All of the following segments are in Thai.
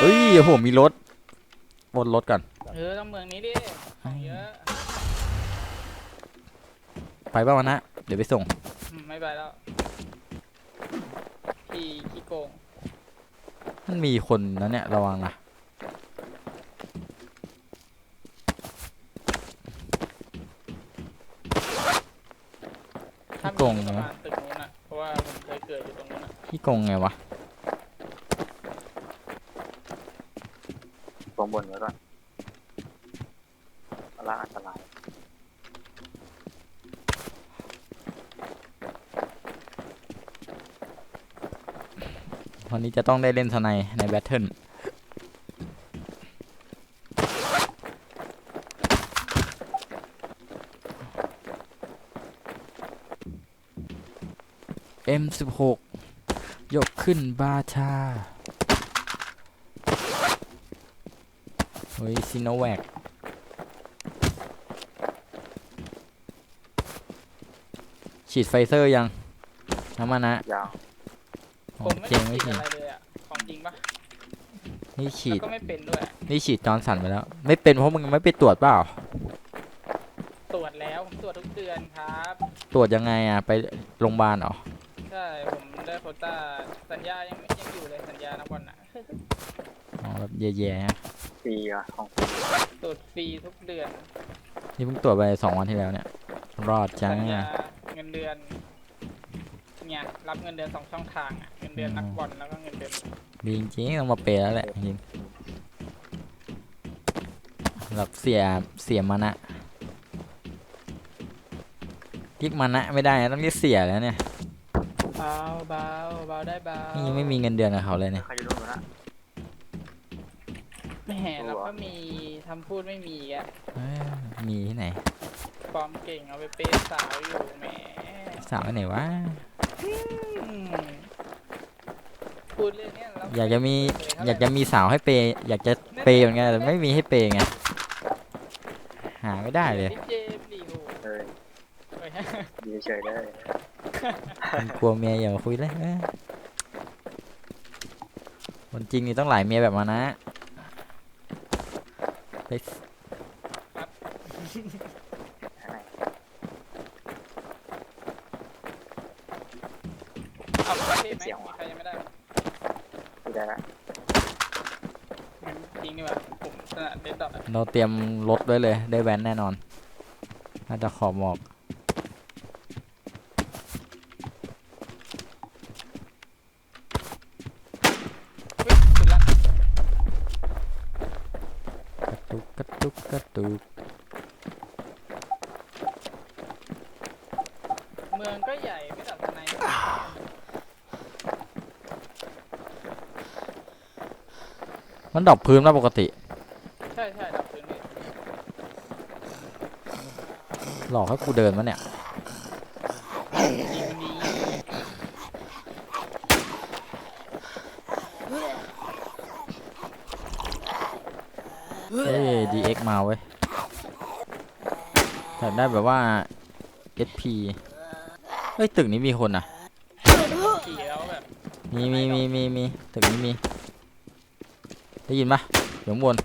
เฮ้ยโหมีรถบนรถก่อนเออต้องเมืองนี้ดิของเยอะไปบ้างวะนะ เดี๋ยวไปส่ง อืมไม่ไปแล้วพี่ขี้โกงมันมีคนนะเนี่ยระวังนะถ้าขี้โกงมีประนะมาณตึกนู้นอะเพราะว่าผมเคยเกิดอยู่ตรงนู้นอะ พี่โกงไงวะ ตัวบนไว้ก่อนล่าอันตรายวันนี้จะต้องได้เล่นสนด์ในแบทเทิลเอ็มสิบหกยกขึ้นบาชา เฮ้ยซิโนแวคฉีดไฟเซอร์ยังน้ำมันนะยาวโอผมไม่เคได้ไม่ฉีดฉีดอะไรเลยอะ ของจริงปะนี่ฉีแล้วดก็ไม่เป็นด้วย นี่ฉีดจอร์นสันไปแล้ว ไม่เป็นเพราะมึงไม่ไปตรวจเปล่า ตรวจแล้ว ผมตรวจทุกเดือนครับ ตรวจยังไงอะไปโรงพยาบาลเหรอใช่ ผมได้โควต้าสัญญายังยังอยู่เลยสัญญานักบอลน่ะ อ๋อแบบแย่ๆฮะ ฟรีอะของตรวจฟรีทุกเดือนนี่เพิ่งตรวจไปสองวันที่แล้วเนี่ย รอดจังสัญญาอะเงินเดือน เนี่ยรับเงินเดือนสองช่องทางอะเงินเดือนอืมนักบอลแล้วก็เงินเดือนดีจริงๆต้องมาเปย์แล้วแหละจริงแบบเสียเสียมานะเรียกมานะไม่ได้นะต้องเรียกเสียแล้วเนี่ยเบาเบาเบาได้เบานี่ยังไม่มีเงินเดือนกับเขาเลยเนี่ยใครอยู่ตรงนู้นนะ แหมเราก็มีทำพูดไม่มีอะเอ้ยมีที่ไหนฟอร์มเก่งเอาไปเปย์สาวอยู่แหมสาวไปไหนวะ อืมพูดเรื่องเนี้ยเราอยากจะมีเคเท่ไหร่อยากจะมีสาวให้เปย์อยากจะเปย์เหมือนกันแต่ไม่มีให้เปย์ไง หาไม่ได้เลย พี่เจมส์ดิโหเออเฮ้ยดีเฉยๆเลยมันกลัวเมียอย่ามาคุยเลยเอ้ยคนจริงนี่ต้องหลายเมียแบบมานะ ไปข้างในเอาประเภทไหมมีใครยังไม่ได้ดูได้ละงั้นจริงดีกว่าผมถนัดเล่นดอทอะ เราเตรียมรถไว้เลยได้แว้นแน่นอน น่าจะขอบหมอก เฮ้ยสุดละ กระตุกกระตุกกระตุกเมืองก็ใหญ่ไม่ตัดสไนด์มันดรอปพื้นมาปกติ ใช่ใช่ดับพื้นที่หลอกให้กูเดินมาเนี่ย ยิงนี้ เอ้ย DX มาเว้ยอยากได้แบบว่า SP เฮ้ย ตึกนี้มีคนอะ ขี่แล้วแบบมีมีมีมีมีตึกนี้มี ได้ยินปะอยู่ข้างบน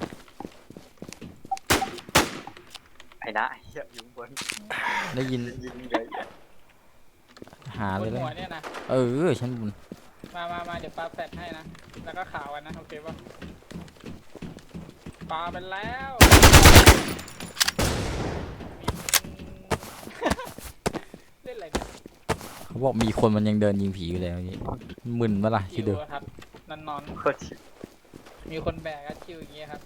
ไอ้นะเหี้ยอยู่ข้างบนได้ยินยิงเลยหาบเลยนเลยหัวเนี่ยนะ เออชั้นบน มามามาเดี๋ยวปลาแฟดให้นะ แล้วก็ขาวกันนะ โอเคป่ะ ปลาไปแล้วเล่นอะไรเนี่ยเขาบอกมีคนมันยังเดินยิงผีอยู่เลยเมื่อกี้มึนปะล่ะชิคิดวดูอะครับนอนนอนโคตรชิบๆมีคนแบกก็ชิวอย่างเงี้ยครับ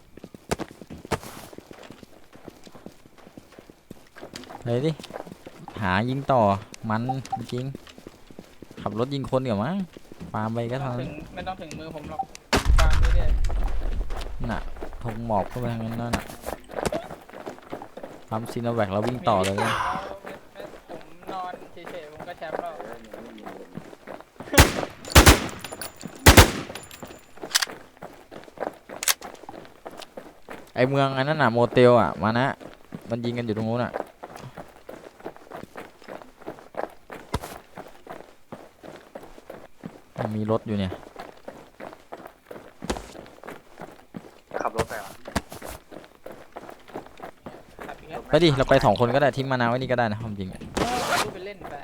ไปดิ หายิงต่อ มันจริงๆขับรถยิงคนเดี๋ยวมั้งปาล์มไปก็ไม่ต้อทางง ถึงไม่ต้องถึงมือผมหรอกฟังเรื่อย ทงหมอบเข้าไปทางนั้นน่ะทำซีโนแวคแล้ววิ่งต่อเลยไม่ไม่ผมนอนเฉยๆผมก็แชมป์แล้วเองไม่มีเลยไอเมืองอันนั้นน่ะโมเตลอะมานะ มันยิงกันอยู่ตรงนู้นอะมีรถอยู่เนี่ย ขับรถไปวะ ขับอีกแล้ว ไปดิ เราไปสองคนก็ได้ทิ้งมานาไว้นี่ก็ได้นะความจริงอะดูไปเล่นไป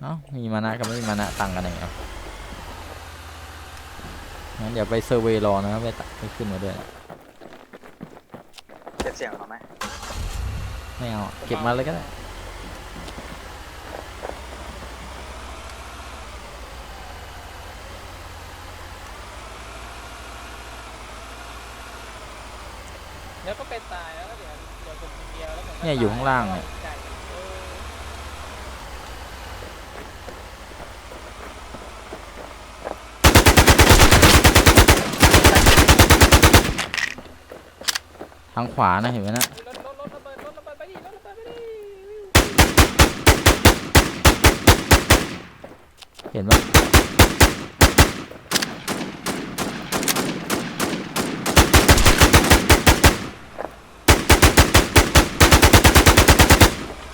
เอ้ามีมานะกับไม่มีมานะต่างกันยังไงครับงั้นเดี๋ยวไปเซอร์เวย์รอนะไปตัดไปขึ้นมาด้วยเก็บเสียงเขาไหมไม่เอาเก็บมาเลยก็ได้ แล้วก็เป็นตายแล้วก็เดี๋ยวเดี๋ยวผมคน เดียวแล้วผมก็เนี่ยอยู่ข้างล่างเนี่ยทางขวานะเห็นไหมนะเบิดรถระเบิดไปดิรถระเบิดไปดิเห็นปะ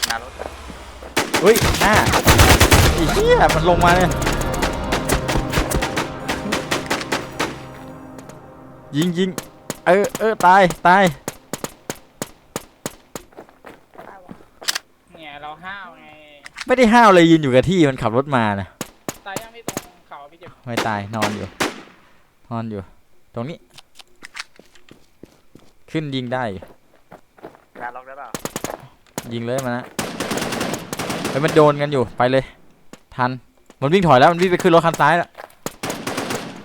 หน้ารถ เฮ้ยหน้าไอ้เหี้ยมันลงมาเนี่ยยิงยิงเออเออตายตายเนี่ยเราห้าวไงไม่ได้ห้าวเลยยืนอยู่กับที่มันขับรถมานะตายยังไม่ตรงเขาพี่เจ็บไม่ตายนอนอยู่นอนอยู่ ตรงนี้ ขึ้นยิงได้หน้าล็อกได้เปล่ายิงเลยมานะ เฮ้ยมันโดนกันอยู่ไปเลย ทันมันวิ่งถอยแล้วมันวิ่งไปขึ้นรถคันซ้ายแล้ว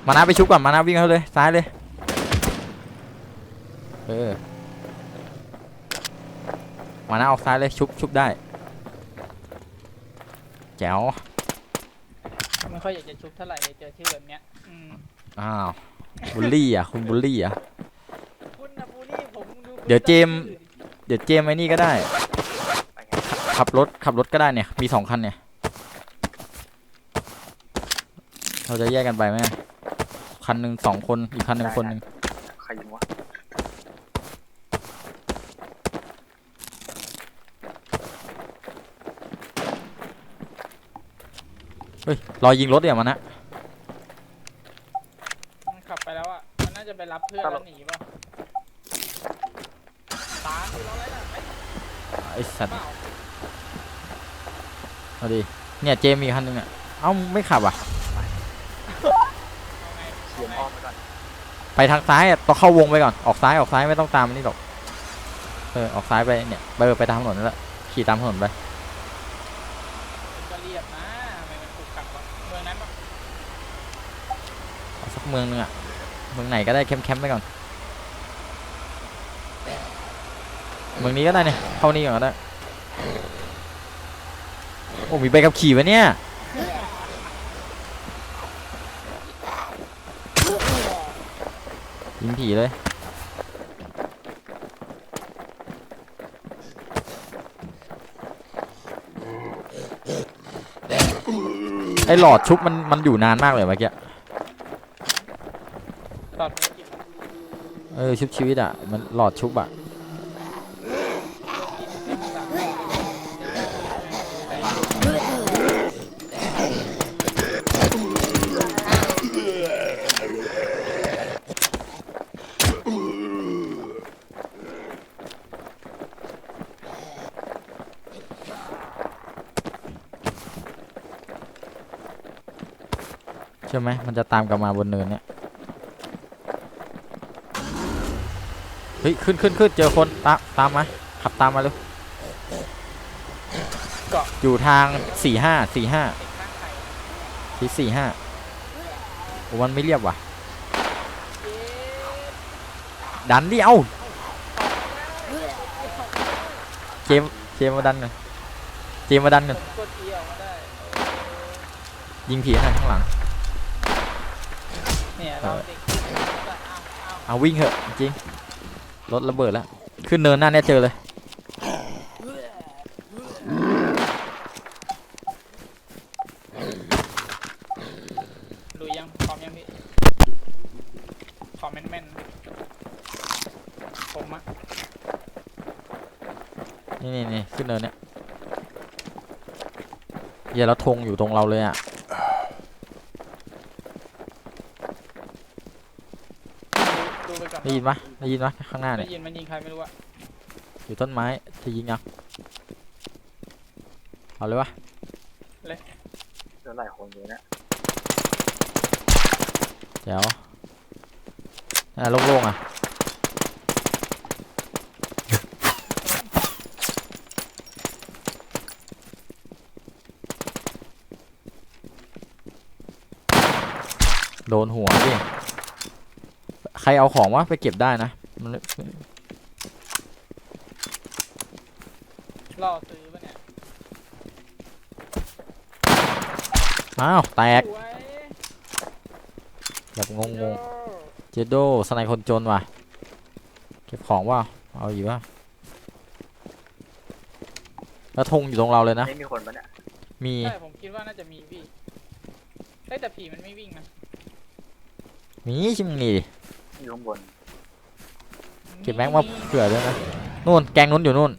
มานะไปชุบก่อนมานะวิ่งเข้าเลยซ้ายเลยเออมานะออกซ้ายเลยชุบชุบได้แจ๋วไม่ค่อยอยากจะชุบเท่าไหร่เจอชื่อแบบเนี้ยอืมอ้าวบูลลี่อะคุณบูลลี่อะคุณนะบูลลี่ผมดูคุณเดี๋ยวเจมส์เดี๋ยวเจมส์ไอ้นี่ก็ได้ไปไง ขับรถขับรถก็ได้เนี่ยมีสองคันเนี่ย เราจะแยกกันไปไหมคันหนึ่งสองคนอีกคันหนึ่งคนหนึ่งใครยิงวะเฮ้ยรอยิงรถเดี๋ยวมันนะมันขับไปแล้วอะมันน่าจะไปรับเพื่อนแล้วหนีป่ะตามดูเราเลยนะไปไอสัตว์ เปล่า เอาดิเนี่ยเจมส์มีคันหนึ่งอะเอ้าไม่ขับอะเอาไงเสียงอ้อมไปก่อนไปทางซ้ายอะต้องเข้าวงไปก่อนออกซ้ายออกซ้ายไม่ต้องตามมันนี่หรอกเออออกซ้ายไปเนี่ยไปไปตามถนนนั่นแหละขี่ตามถนนไปมันก็เรียบนะทำไมมันถูกขับวะเมืองนั้นปะเอาสักเมืองหนึงอะเมืองไหนก็ได้แคมป์ๆไปก่อนเมืองนี้ก็ได้เนี่ยเข้านี่ก่อนก็ได้ โอ้มีใบขับขี่วะเนี่ย ยิงผีเลย ไอหลอดชุบมันมันอยู่นานมากเลยเมื่อกี้ตอดไม่กินเออชุบชีวิตอะ มันหลอดชุบอะ ช่ไหมมันจะตามกลับมาบนเนินเนี่ยเฮ้ยขึ้นขึ้นขึ้นเจอคนตามตามมาขับตามมาเร็วอยู่ทางสี่ห้าสี่ห้าที่สี่ห้าโอ้มันไม่เรียบว่ะ ดันดิเอ้าเจมเจมมาดันกันเจมมาดันกันผมกดเอียวมาได้ยิงผีหน่อยข้างหลัง เนี่ยเราเด็กเอาเอาเอาวิ่งเหอะจริงๆรถระเบิดแล้วขึ้นเนินหน้าเนี่ยเจอเลยดูยังพร้อมยังพี่ขอแม่นๆผมอะนี่นี่นี่ขึ้นเนินเนี่ยอย่าแล้วธงอยู่ตรงเราเลยอะ ได้ยินปะได้ยินปะข้างหน้าได้เนี่ยยินมันยิงใครไม่รู้อะอยู่ต้นไม้จะยิงยังเอาเลยวะเหลือหลายคนอยู่เนี่ยเดี๋ยวอะโล่งๆอะโดนหัวดิใครเอาของวะไปเก็บได้นะมันล่อซื้อปะเนี่ยอ้าวแตก สวยแบบงงๆเจโดสไนคนจนว่ะ เก็บของว่าเอาอยู่ว่ะแล้วธงอยู่ตรงเราเลยนะนี่มีคนปะเนี่ยมี ใช่ผมคิดว่าน่าจะมีพี่เอ้ยแต่ผีมันไม่วิ่งนะมีชิมงนี่ดิ อยู่ข้างบนเก็บแม็กมาเผื่อด้วยนะนู่นแกงนู้นอยู่นู่น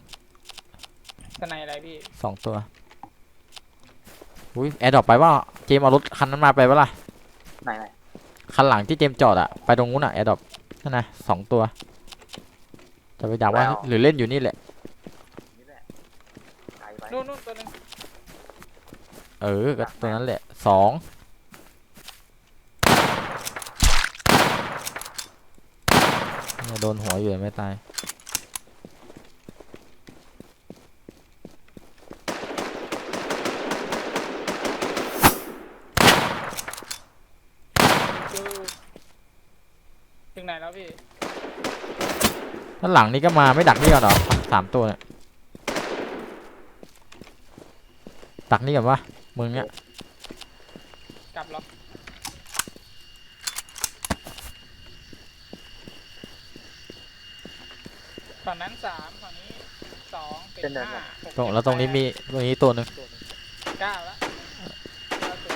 สไนอะไรพี่สองตัวอุ้ยแอร์ดรอปไปว่าเจมเอารถคันนั้นมาไปปะล่ะไหนไหนคันหลังที่เจมจอดอะไปตรงนู้นอะแอร์ดรอปนั่นนะสองตัว จะไปดักว่าหรือเล่นอยู่นี่แหละ นี่แหละไกลไปนู่นนู่นตัวหนึงเออก็ตัวนั้นแหละสอง เนี่ย โดนหัวอยู่แต่ไม่ตายดูถึงไหนแล้วพี่ด้านหลังนี่ก็มาไม่ดักนี่ก่อนเหรอสามตัวเนี่ยดักนี่ก่อนวะมึงเนี่ย กลับเหรอฝั่งนั้น สามฝั่งนี้สองเป็นห้าหกตรงเจ็ดแล้วตรงนี้ปดมีตรงนี้ตัวหนึ่งเก้าแล้วเก้าตัว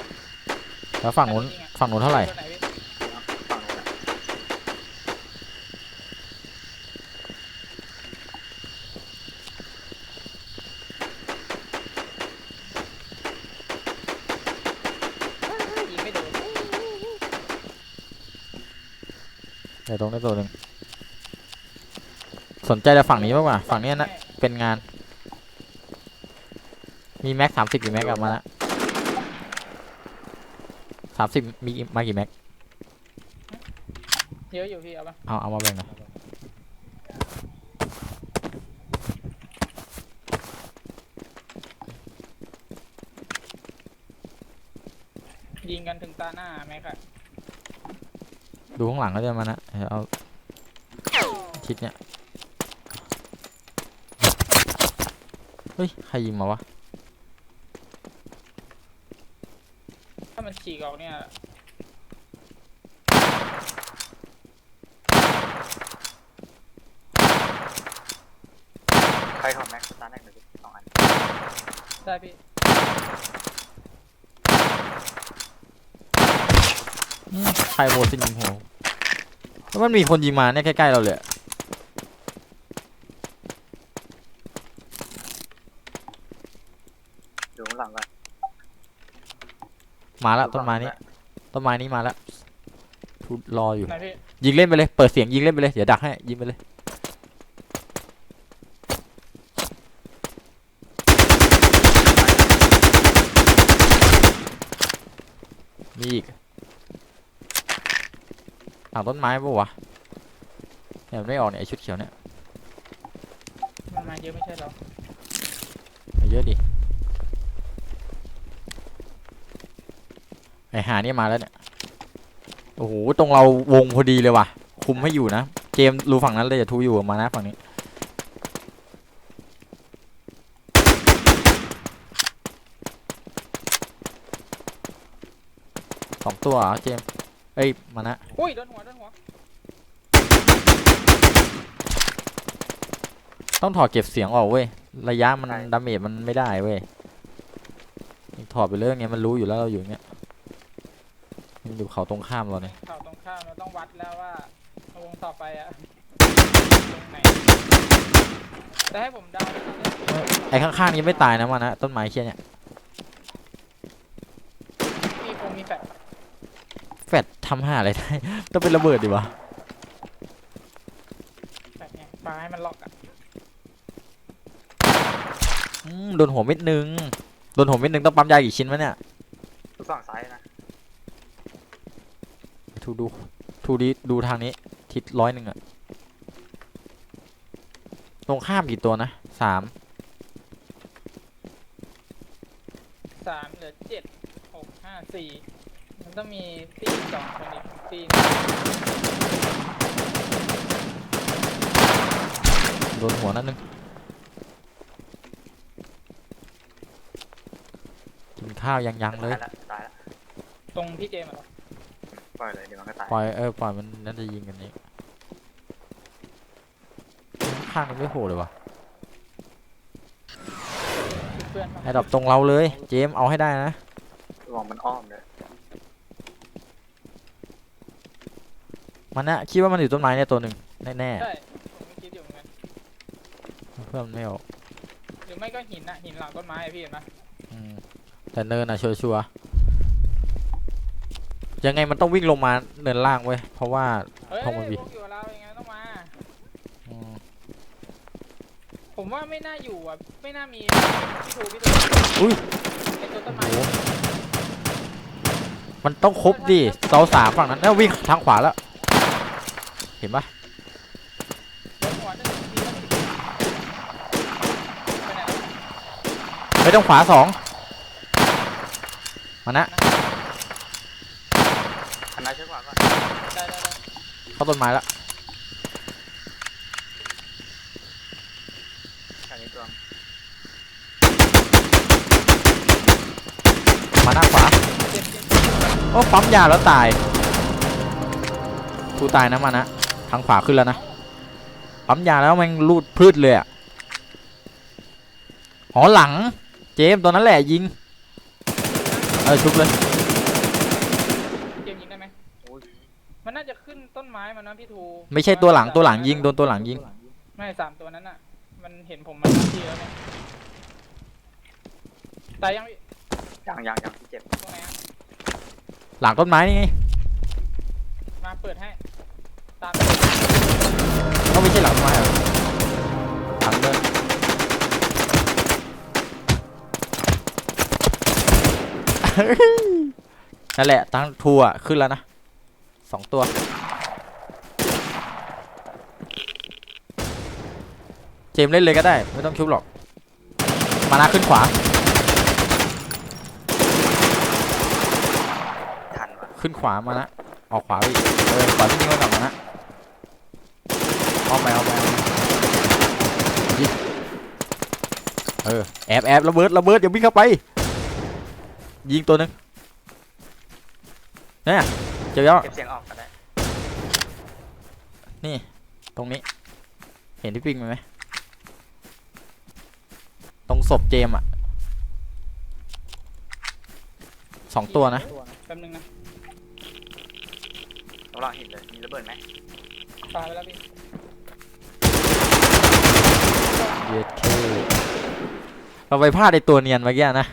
แล้วฝั่งนู้นฝั่งนู้นเท่าไหร่ตัวไหนพี่ฝั่งนู้นอะยิงไม่โดนเดี๋ยวตรงนี้ตัวหนึ่ง สนใจแต่ฝั่งนี้มากกว่า ฝั่งเนี้ยนะ เป็นงาน มีแม็กสามสิบกี่แม็กกลับมาละสามสิบมีมากี่แม็ก เยอะอยู่พี่เอาปะเอาเอามาแบ่งหน่อยยิงกันถึงตาหน้าแม็กอะดูข้างหลังก็จะมานะเดี๋ยวเอาชิดเนี่ย ฮ้ย ใครยิงมาวะ ถ้ามันฉีกออกเนี่ย ใครของแม็กซ์สตาร์แม็กซ์หนึ่งสองอันได้พี่ อืมใครโมซินยิงหัวแล้วมันมีคนยิงมาเนี่ยใกล้ๆเราเลยอะ อยู่ข้างหลังก่อน มาแล้วต้นไม้นี้ต้นไม้นี้มาแล้วพูดรออยู่ ไหนพี่ยิงเล่นไปเลย เปิดเสียงยิงเล่นไปเลย เดี๋ยวดักให้ ยิงไปเลย มีอีกหลังต้นไม้ปะวะเนี่ยมันไม่ออกเนี่ยไอชุดเขียวเนี่ยมันมาเยอะไม่ใช่เหรอมาเยอะดิ ไอหานี่มาแล้วเนี่ย โอ้โห ตรงเราวงพอดีเลยว่ะ คุมให้อยู่นะเจมส์รู้ฝั่งนั้นเลยอย่าทูอยู่กับมานะฝั่งนี้ สองตัวเหรอเจมส์เอ้ย มานะอุ้ยโดนหัวโดนหัวต้องถอดเก็บเสียงออกเว้ย ระยะมันดาเมจมันไม่ได้เว้ย ถอดไปเลยไงมันรู้อยู่แล้วเราอยู่เนี้ย มันอยู่เขาตรงข้ามเราเนี่ยเข่าตรงข้ามเราต้องวัดแล้วว่าวงต่อไปอะตรงไหนแต่ให้ผมเดานะครับไอ้ข้างๆนี้ไม่ตายนะมานะต้นไม้เคี้ยเนี่ยมีคงมีแฟลชแฟดทำห้าอะไรได้ ต้องเป็นระเบิดดิวะมันล็อกอะอืมโดนหัวเม็ดหนึ่งโดนหัวเม็ดหนึ่งต้องปั๊มยากี่ชิ้นวะเนี่ยทุกฝั่งซ้ายนะ ทูดูทูดีดูทางนี้ ทิศร้อยหนึ่งอะตรงข้ามกี่ตัวนะสามสามเหลือเจ็ดหกห้าสี่มันต้องมีตีสองคนอีกตีโดนหัวนั่นหนึงกินข้าวยังยังๆเลยตายละตายละตรงพี่เจมส์เหรอ ปล่อยเลยเดี๋ยวมันก็ตายปล่อยเออปล่อยมันน่าจะยิงกันนี้ข้างมันไม่โหดเลยวะเพื่อนปะไอ้ดับตรงเราเลย เจมส์เอาให้ได้นะระวังมันอ้อมเลยมันน่ะคิดว่ามันอยู่ต้นไม้เนี่ยตัวหนึ่งแน่ใช่ผมก็คิดอยู่เหมือนกันๆเพื่อนมันไม่ออกหรือไม่ก็หินอะหินหลังต้นไม้อะพี่เห็นปะอืมแต่เนินอะชัวร์ๆ ยังไงมันต้องวิ่งลงมาเนินล่างเว้ยเพราะว่าเฮ้ยห้องมันมีพวกอยู่กับเรายังไงต้องมาอืมผมว่าไม่น่าอยู่อะไม่น่ามีพี่ทูพี่ทูอุ้ยไอตัวต้นไม้โอ้มันต้องครบดิเสาสามฝั่งนั้นแล้ววิ่งทางขวาแล้ว เห็นปะโดนหัวหนึ่งทีแล้วสิไปไหนแล้วไม่ต้องขวาสองมานะ อันนั้นใช่กว่าก่อน ได้ได้ได้ เข้าต้นไม้แล้วอันนี้ตัวมาหน้าขวาเจ็บเจ็บโอ้ปั๊มยาแล้วตายกูตายนะมานะทางขวาขึ้นแล้วนะปั๊มยาแล้วแมันรูดพืชเลยอะหอหลัง เจมส์ตัวนั้นแหละยิงเออชุบเลย เกมยิงได้ไหม อุ้ย มันน่าจะขึ้น ต้นไม้มันนะพี่ทูไม่ใช่ตัวหลังตัวหลังยิงโดนตัวหลังยิง ไม่สามตัวนั้นอะ มันเห็นผมมาทีแล้วเนี่ยตายยังพี่ยังยังยังที่เจ็บตรงไหนอะหลังต้นไม้นี่ไงมาเปิดให้ ตามต้องไม่ใช่หลังต้นไม้เหรอหลังเดินนั่นแหละตั้งทัวร์ขึ้นแล้วนะสองตัว เจมส์เล่นเลยก็ได้ ไม่ต้องชุบหรอก มานาขึ้นขวา ทันวะขึ้นขวามานะ ออกขวาไปอีกเออขวาที่นี่ก็กลับมานะเอาไปเอาไปเอาไปยิงเออแอบแอบระเบิดระเบิดอย่าวิ่งเข้าไป ยิงตัวหนึงเนี่ยเจอแล้วเก็บเสียงออกก็ได้ ตรงนี้ เห็นที่ปิ้งไหม ตรงศพเจมส์อะสองตัวนะ แป๊บนึงนะระวังหินเลยมีระเบิดไหมปาไปแล้วพี่เยดเคเราไปพลาดไอตัวเนียนเมื่อกี้นะ